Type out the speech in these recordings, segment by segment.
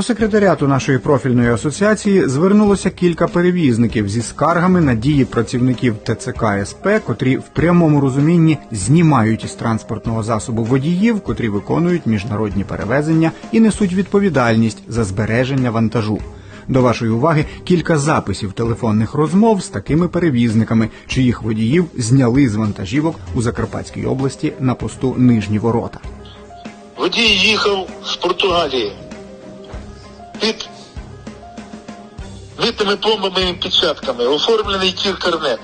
До секретаріату нашої профільної асоціації звернулося кілька перевізників зі скаргами на дії працівників ТЦК СП, котрі в прямому розумінні знімають із транспортного засобу водіїв, котрі виконують міжнародні перевезення і несуть відповідальність за збереження вантажу. До вашої уваги кілька записів телефонних розмов з такими перевізниками, чиїх водіїв зняли з вантажівок у Закарпатській області на посту Нижні Ворота. Водій їхав з Португалії під битими пломбами і печатками, оформлений тір карнет.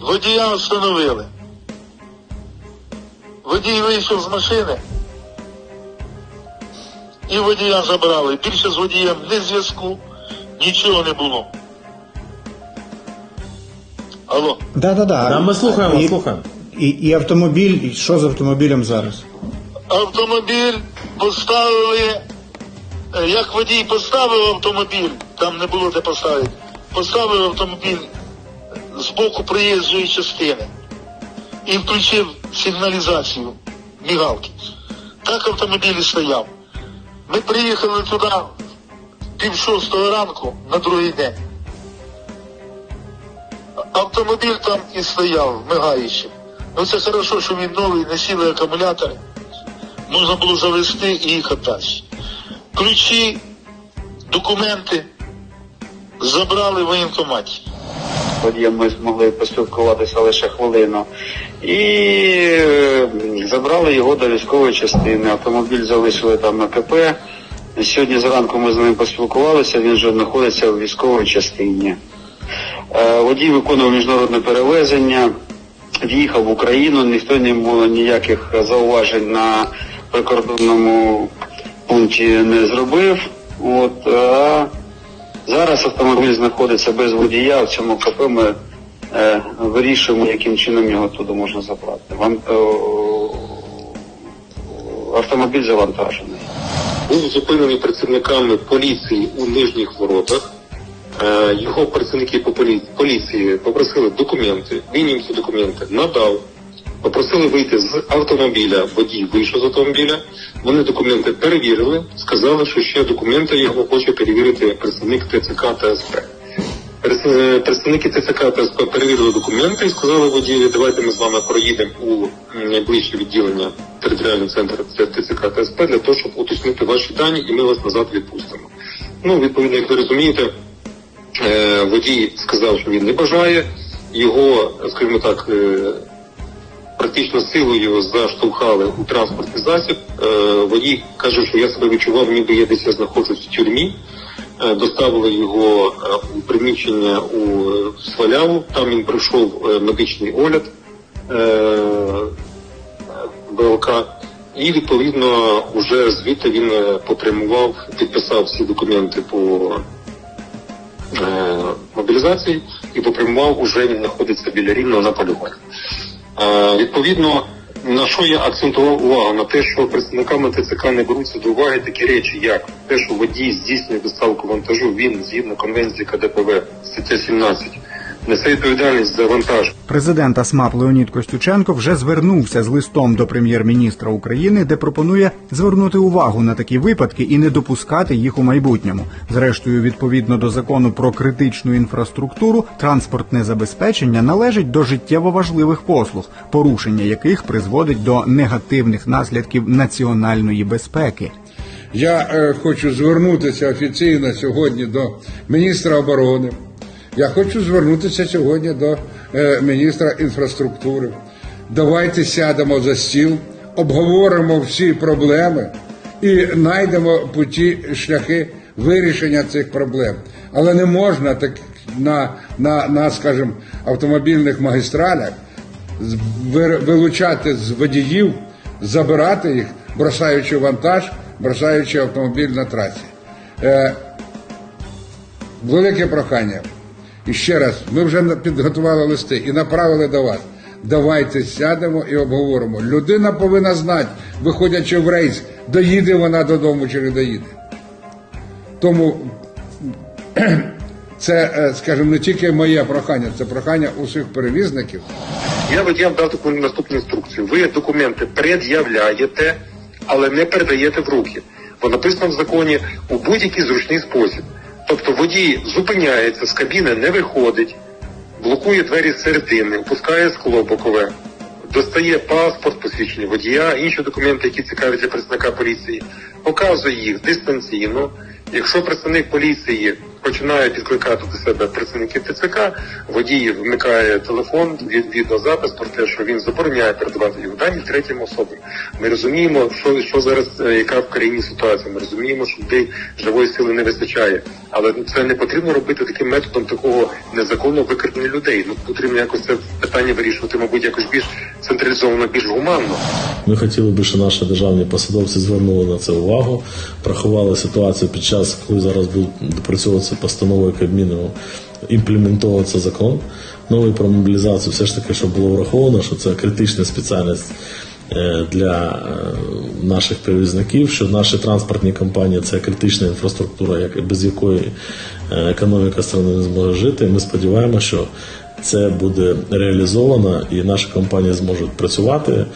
Водія встановили. Водій вийшов з машини і водія забрали. Більше з водієм ні зв'язку, нічого не було. Алло. Да, да, да. Да, ми слухаємо, і, слухаємо. І, і автомобіль, і що з автомобілем зараз? автомобіль поставили, як водій поставив автомобіль, там не було де поставити, поставив автомобіль з боку проїжджої частини і включив сигналізацію мігалки. Так автомобіль і стояв. Ми приїхали туди пів шостого ранку на другий день. Автомобіль там і стояв, мигаючи. Ну це хорошо, що він новий, не сіли акумулятори. Можна було завести і їхати далі. Ключі, документи забрали в воєнкоматі. водієм ми змогли поспілкуватися лише хвилину. І е, забрали його до військової частини. Автомобіль залишили там на КП. Сьогодні зранку ми з ним поспілкувалися, він вже знаходиться в військовій частині. Е, Водій виконував міжнародне перевезення, в'їхав в Україну, ніхто не було ніяких зауважень на прикордонному пункті не зробив. От, а Зараз автомобіль знаходиться без водія. В цьому КП ми е, вирішуємо, яким чином його туди можна забрати. Ван, е, автомобіль завантажений. був зупинений працівниками поліції у нижніх воротах. Е, Його працівники по поліції попросили документи. Він їм ці документи надав. Попросили вийти з автомобіля. Водій вийшов з автомобіля. Вони документи перевірили, сказали, що ще документи його хоче перевірити представник ТЦК та СП. Е, Представники ТЦК та СП перевірили документи і сказали водію, давайте ми з вами проїдемо у найближче відділення територіального центру ТЦК та СП для того, щоб уточнити ваші дані, і ми вас назад відпустимо. Ну, відповідно, як ви розумієте, е, водій сказав, що він не бажає. Його, скажімо так, практично силою заштовхали у транспортний засіб. Е, водій каже, що я себе відчував, ніби я десь знаходжусь в тюрмі. Е, Доставили його е, у приміщення у Сваляву. Там він пройшов медичний огляд БЛК. І відповідно вже звідти він попрямував, підписав всі документи по мобілізації і попрямував уже він знаходиться біля рівного на полювання. Е, відповідно, на що я акцентував увагу? На те, що представниками ТЦК не беруться до уваги такі речі, як те, що водій здійснює доставку вантажу, він згідно конвенції КДПВ, стаття 17, несе відповідальність за вантаж. Президент АСМАП Леонід Костюченко вже звернувся з листом до прем'єр-міністра України, де пропонує звернути увагу на такі випадки і не допускати їх у майбутньому. Зрештою, відповідно до закону про критичну інфраструктуру, транспортне забезпечення належить до життєво важливих послуг, порушення яких призводить до негативних наслідків національної безпеки. Я е, хочу звернутися офіційно сьогодні до міністра оборони. Я хочу звернутися сьогодні до е, міністра інфраструктури. Давайте сядемо за стіл, обговоримо всі проблеми і знайдемо путі шляхи вирішення цих проблем. Але не можна так на, на, на скажімо, автомобільних магістралях вилучати з водіїв, забирати їх, бросаючи вантаж, бросаючи автомобіль на трасі. Е, велике прохання. І ще раз, ми вже підготували листи і направили до вас. Давайте сядемо і обговоримо. Людина повинна знати, виходячи в рейс, доїде вона додому чи не доїде. Тому це, е, скажімо, не тільки моє прохання, це прохання усіх перевізників. Я водіям дав таку наступну інструкцію. Ви документи пред'являєте, але не передаєте в руки. бо написано в законі у будь-який зручний спосіб. Тобто водій зупиняється з кабіни, не виходить, блокує двері середини, опускає скло бокове, достає паспорт, посвідчення водія, інші документи, які цікаві для представника поліції, показує їх дистанційно. Якщо представник поліції починає підкликати до себе працівників ТЦК, водій вмикає телефон, від відеозапис про те, що він забороняє передавати його дані третім особам. Ми розуміємо, що, що зараз е, яка в країні ситуація. Ми розуміємо, що людей живої сили не вистачає, але це не потрібно робити таким методом такого незаконно викрадення людей. Ну потрібно якось це питання вирішувати, мабуть, якось більш централізовано, більш гуманно. Ми хотіли би, щоб наші державні посадовці звернули на це увагу, проховали ситуацію під час, коли зараз буде допрацьовуватися постановою Кабміну, імплементовуватися закон новий про мобілізацію, все ж таки, щоб було враховано, що це критична спеціальність е, для е, наших перевізників, що наші транспортні компанії це критична інфраструктура, без якої е, економіка країни не зможе жити. Ми сподіваємося, що це буде реалізовано і наші компанії зможуть працювати.